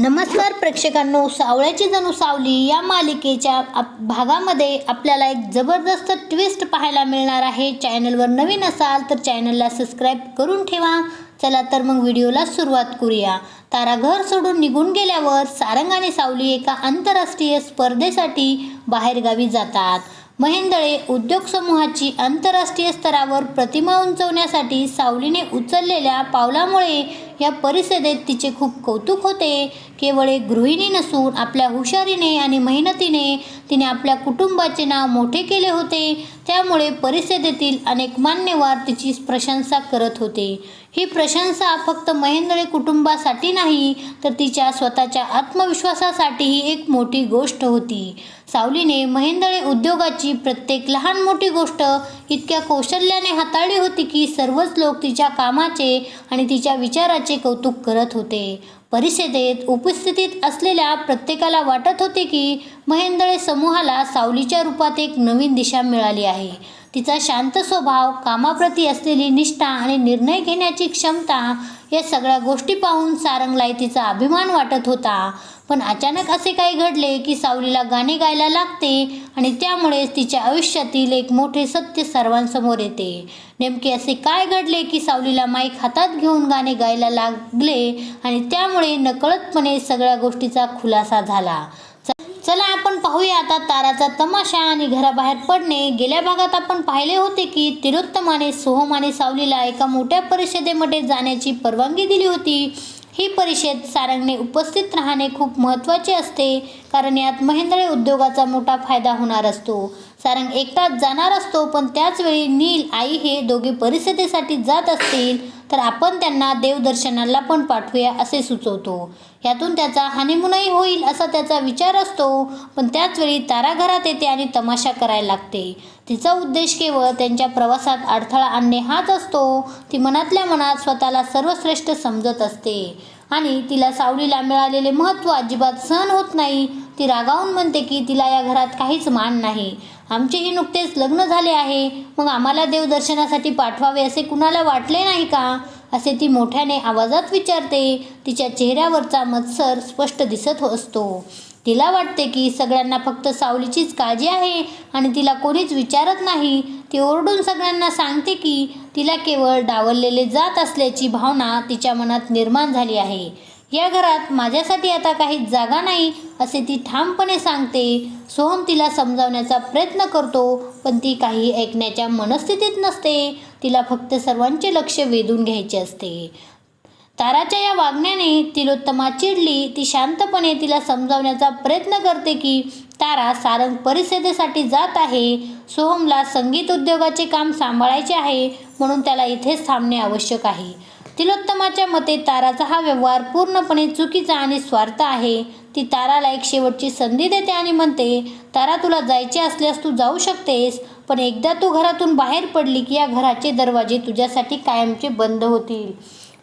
नमस्कार प्रेक्षकांनो सावळ्याची जणू सावली या मालिकेच्या आप- भागामध्ये आपल्याला एक जबरदस्त ट्विस्ट पाहायला मिळणार आहे. चॅनलवर नवीन असाल तर चॅनलला सबस्क्राईब करून ठेवा. चला तर मग व्हिडिओला सुरुवात करूया. तारा घर सोडून निघून गेल्यावर सारंग आणि सावली एका आंतरराष्ट्रीय स्पर्धेसाठी बाहेरगावी जातात. महेंदळे उद्योग समूहाची आंतरराष्ट्रीय स्तरावर प्रतिमा उंचवण्यासाठी सावलीने उचललेल्या पावलामुळे या परिषदेत तिचे खूप कौतुक होते. केवळ एक गृहिणी नसून आपल्या हुशारीने आणि मेहनतीने तिने आपल्या कुटुंबाचे नाव मोठे केले होते. त्यामुळे परिषदेतील अनेक मान्यवर तिची प्रशंसा करत होते. ही प्रशंसा फक्त महेंद्रे कुटुंबासाठी नाही तर तिच्या स्वतःच्या आत्मविश्वासासाठीही एक मोठी गोष्ट होती. सावलीने महेंदळे उद्योगाची प्रत्येक लहान मोठी गोष्ट इतक्या कौशल्याने हाताळली होती की सर्वच लोक तिच्या कामाचे आणि तिच्या विचाराचे कौतुक करत होते. परिषदेत उपस्थितीत असलेल्या प्रत्येकाला वाटत होते की महेंदळे समूहाला सावलीच्या रूपात एक नवीन दिशा मिळाली आहे. तिचा शांत स्वभाव कामाप्रती असलेली निष्ठा आणि निर्णय घेण्याची क्षमता या सगळ्या गोष्टी पाहून सारंगलाई तिचा अभिमान वाटत होता. पण अचानक असे काही घडले की सावलीला गाणे गायला लागते आणि त्यामुळेच तिच्या आयुष्यातील एक मोठे सत्य सर्वांसमोर येते. नेमके असे काय घडले की सावलीला माईक हातात घेऊन गाणे गायला लागले आणि त्यामुळे नकळतपणे सगळ्या गोष्टीचा खुलासा झाला. चला आपण पाहूया आता ताराचा तमाशा आणि घराबाहेर पडणे. गेल्या भागात आपण पाहिले होते की तिरुत्तमाने सोहम आणि सावलीला एका मोठ्या परिषदेमध्ये जाण्याची परवानगी दिली होती. ही परिषद सारंगने उपस्थित राहणे खूप महत्त्वाचे असते कारण यात महेंद्र उद्योगाचा मोठा फायदा होणार असतो. सारंग एकटाच जाणार असतो पण त्याचवेळी नील आई हे दोघे परिषदेसाठी जात असतील तर आपण त्यांना देवदर्शनाला पण पाठवूया असे सुचवतो. यातून त्याचा हनीमूनही होईल असा त्याचा विचार असतो पण त्याचवेळी तारा घरात येते आणि तमाशा करायला लागते. तिचा उद्देश केवळ त्यांच्या प्रवासात अडथळा आणणे हाच असतो. ती मनातल्या मनात स्वतःला सर्वश्रेष्ठ समजत असते. आणि तिला सावलीला मिळालेले महत्त्व अजिबात सहन होत नाही. ती रागावून म्हणते की तिला या घरात काहीच मान नाही. आमचेही नुकतेच लग्न झाले आहे. मग आम्हाला देवदर्शनासाठी पाठवावे असे कुणाला वाटले नाही का? असे ती मोठ्याने आवाजात विचारते. तिच्या चेहऱ्यावरचा मत्सर स्पष्ट दिसत असतो. तिला वाटते की सगळ्यांना फक्त सावलीचीच काळजी आहे आणि तिला कोणीच विचारत नाही. ती ओरडून सगळ्यांना सांगते की तिला केवळ डावललेले जात असल्याची भावना तिच्या मनात निर्माण झाली आहे. या घरात माझ्यासाठी आता काही जागा नाही असे ती ठामपणे सांगते. सोहम तिला समजावण्याचा प्रयत्न करतो पण ती काही ऐकण्याच्या मनस्थितीत नसते. तिला फक्त सर्वांचे लक्ष वेधून घ्यायचे असते. ताराच्या या वागण्याने तिलोत्तमा चिडली. ती शांतपणे तिला समजावण्याचा प्रयत्न करते की तारा सारंग परिषदेसाठी जात आहे. सोहमला संगीत उद्योगाचे काम सांभाळायचे आहे म्हणून त्याला इथेच थांबणे आवश्यक आहे. तिलोत्तमाच्या मते ताराचा हा व्यवहार पूर्णपणे चुकीचा आणि स्वार्थ आहे. ती ताराला एक शेवटची संधी देते आणि म्हणते तारा तुला जायचे असल्यास तू जाऊ शकतेस पण एकदा तू घरातून बाहेर पडली की या घराचे दरवाजे तुझ्यासाठी कायमचे बंद होतील.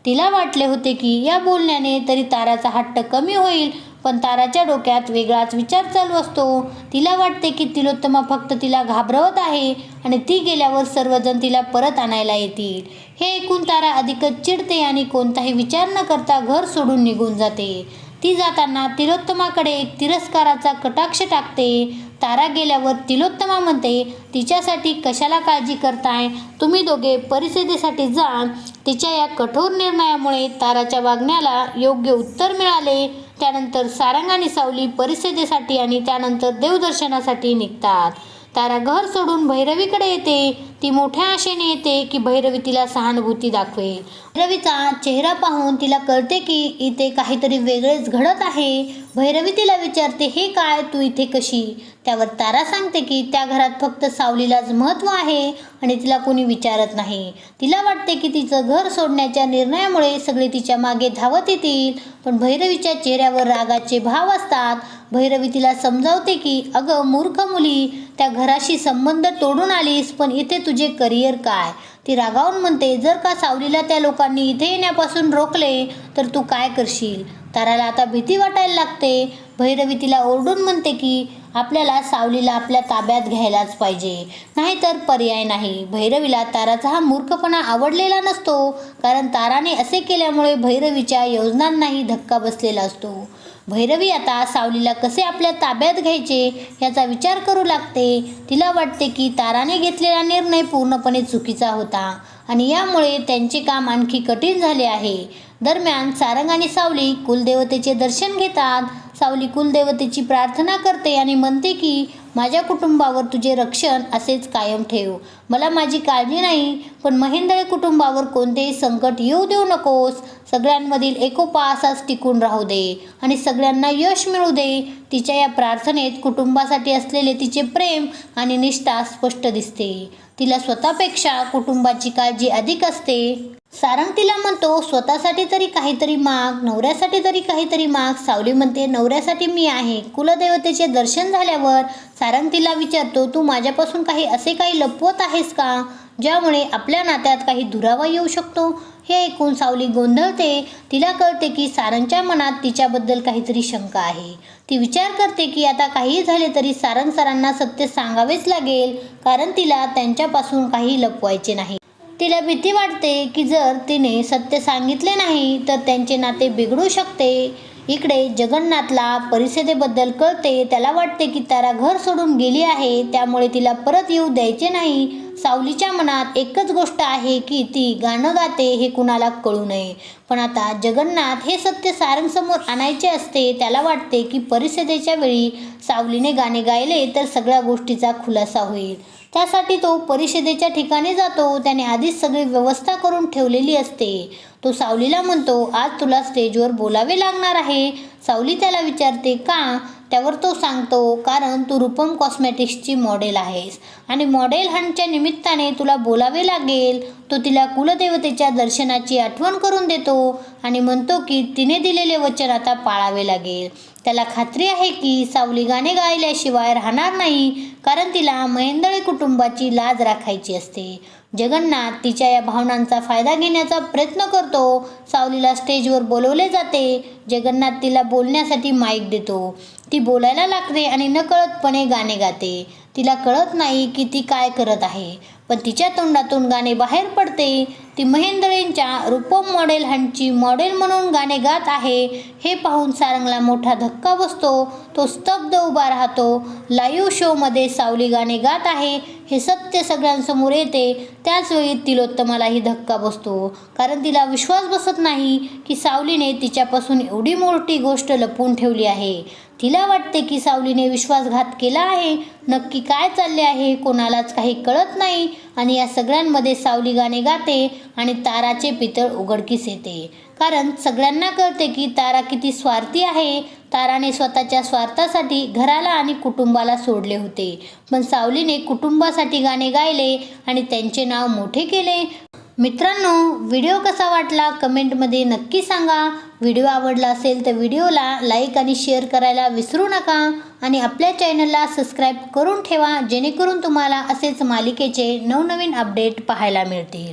तिला वाटले होते की या बोलण्याने तरी ताराचा हट्ट कमी होईल पण ताराच्या डोक्यात वेगळाच विचार चालू असतो. तिला वाटते की तिलोत्तमा फक्त तिला घाबरवत आहे आणि ती गेल्यावर सर्वजण तिला परत आणायला येतील. हे ऐकून तारा अधिकच चिडते आणि कोणताही विचार न करता घर सोडून निघून जाते. ती जाताना तिलोत्तमाकडे एक तिरस्काराचा कटाक्ष टाकते. तारा गेल्यावर तिलोत्तमा म्हणते तिच्यासाठी कशाला काळजी करताय? तुम्ही दोघे परिषदेसाठी जा. तिच्या या कठोर निर्णयामुळे ताराच्या वागण्याला योग्य उत्तर मिळाले. त्यानंतर सारंग आणि सावली परिषदेसाठी आणि त्यानंतर देवदर्शनासाठी निघतात. तारा घर सोडून भैरवीकडे येते. ती मोठ्या आशेने येते की भैरवी तिला सहानुभूती दाखवेल. भैरवीचा चेहरा पाहून तिला कळते की इथे काहीतरी वेगळेच घडत आहे. भैरवी तिला विचारते हे काय? तू इथे कशी? त्यावर तारा सांगते की त्या घरात फक्त सावलीलाच महत्त्व आहे आणि तिला कोणी विचारत नाही. तिला वाटते की तिचं घर सोडण्याच्या निर्णयामुळे सगळे तिच्यामागे धावत येतील. पण भैरवीच्या चेहऱ्यावर रागाचे भाव असतात. भैरवी तिला समजावते की अगं मूर्ख मुली त्या घराशी संबंध तोडून आलीस पण इथे तुझे करिअर काय? ती रागावून म्हणते जर का सावलीला त्या लोकांनी इथे येण्यापासून रोखले तर तू काय करशील? ताराला आता भीती वाटायला लागते. भैरवी तिला ओरडून म्हणते की आपल्याला सावलीला आपल्या ताब्यात घ्यायलाच पाहिजे. नाहीतर पर्याय नाही. भैरवीला ताराचा हा मूर्खपणा आवडलेला नसतो. कारण ताराने असे केल्यामुळे भैरवीच्या योजनांनाही धक्का बसलेला असतो. भैरवी आता सावलीला कसे आपल्या ताब्यात घ्यायचे याचा विचार करू लागते. तिला वाटते की ताराने घेतलेला निर्णय पूर्णपणे चुकीचा होता. आणि यामुळे त्यांचे काम आणखी कठीण झाले आहे. दरम्यान सारंग आणि सावली कुलदेवतेचे दर्शन घेतात. सावली कुलदेवतेची प्रार्थना करते आणि म्हणते की माझ्या कुटुंबावर तुझे रक्षण असेच कायम ठेव. मला माझी काळजी नाही पण महेंदळे कुटुंबावर कोणतेही संकट येऊ देऊ नकोस. सगळ्यांमधील एकोपा असाच टिकून राहू दे आणि सगळ्यांना यश मिळू दे. तिच्या या प्रार्थनेत कुटुंबासाठी असलेले तिचे प्रेम आणि निष्ठा स्पष्ट दिसते. तिला स्वतःपेक्षा कुटुंबाची काळजी अधिक असते. सारंग तिला म्हणतो स्वतःसाठी तरी काहीतरी माग नवऱ्यासाठी तरी काहीतरी माग. सावली म्हणते नवऱ्यासाठी मी आहे. कुलदेवतेचे दर्शन झाल्यावर सारंग तिला विचारतो तू माझ्यापासून काही असे काही लपवत आहेस का ज्यामुळे आपल्या नात्यात काही दुरावा येऊ शकतो? हे ऐकून सावली गोंधळते. तिला कळते की सारंगच्या मनात तिच्याबद्दल काहीतरी शंका आहे. ती विचार करते की आता काही झाले तरी सारंग सरांना सत्य सांगावेच लागेल कारण तिला त्यांच्यापासून काही लपवायचे नाही. तिला भीती वाटते की जर तिने सत्य सांगितले नाही तर त्यांचे नाते बिघडू शकते. इकडे जगन्नाथला परिस्थितीबद्दल कळते. त्याला वाटते की तारा घर सोडून गेली आहे. त्यामुळे तिला परत येऊ द्यायचे नाही. सावलीच्या मनात एकच गोष्ट आहे की ती गाणं गाते हे कुणाला कळू नये. पण आता जगन्नाथ हे सत्य सारंगसमोर आणायचे असते त्याला वाटते की परिषदेच्या वेळी सावलीने गाणे गायले तर सगळ्या गोष्टीचा खुलासा होईल. त्यासाठी तो परिषदेच्या ठिकाणी जातो त्याने आधीच सगळी व्यवस्था करून ठेवलेली असते. तो सावलीला म्हणतो आज तुला स्टेजवर बोलावे लागणार आहे. सावली त्याला विचारते का? त्यावर तो सांगतो कारण तू रूपम कॉस्मेटिक्सची मॉडेल आहेस आणि मॉडेल हंटच्या निमित्ताने तुला बोलावे लागेल. तो तिला कुलदेवतेच्या दर्शनाची आठवण करून देतो आणि म्हणतो की तिने दिलेले वचन आता पाळावे लागेल. त्याला खात्री आहे की सावली गाणे गायल्याशिवाय राहणार नाही कारण तिला महेंदळे कुटुंबाची लाज राखायची असते. जगन्नाथ तिच्या या भावनांचा फायदा घेण्याचा प्रयत्न करतो. सावलीला स्टेजवर बोलवले जाते. जगन्नाथ तिला बोलण्यासाठी माईक देतो. ती बोलायला लागते आणि नकळतपणे गाणे गाते. तिला कळत नाही की ती काय करत आहे. पण तिच्या तोंडातून गाणे बाहेर पडते. ती महेंद्रेंच्या रूपम मॉडेल हंडची मॉडेल म्हणून गाणे गात आहे. हे पाहून सारंगला मोठा धक्का बसतो. तो स्तब्ध उभा राहतो. लाईव्ह शोमध्ये सावली गाणे गात आहे. हे सत्य सगळ्यांसमोर येते. त्याचवेळी तिलोत्तमालाही धक्का बसतो. कारण तिला विश्वास बसत नाही की सावलीने तिच्यापासून एवढी मोठी गोष्ट लपवून ठेवली आहे. तिला वाटते की सावलीने विश्वासघात केला आहे. नक्की काय चालले आहे कोणालाच काही कळत नाही. आणि या सगळ्यांमध्ये सावली गाणे गाते आणि ताराचे पितळ उघडकीस येते. कारण सगळ्यांना कळते की तारा किती स्वार्थी आहे. ताराने स्वतःच्या स्वार्थासाठी घराला आणि कुटुंबाला सोडले होते. पण सावलीने कुटुंबासाठी गाणे गायले आणि त्यांचे नाव मोठे केले. मित्रांनो व्हिडिओ कसा वाटला कमेंटमध्ये नक्की सांगा. व्हिडिओ आवडला असेल तर व्हिडिओला लाईक आणि शेअर करायला विसरू नका आणि आपल्या चॅनलला सबस्क्राईब करून ठेवा जेणेकरून तुम्हाला असेच मालिकेचे नवनवीन अपडेट पाहायला मिळतील.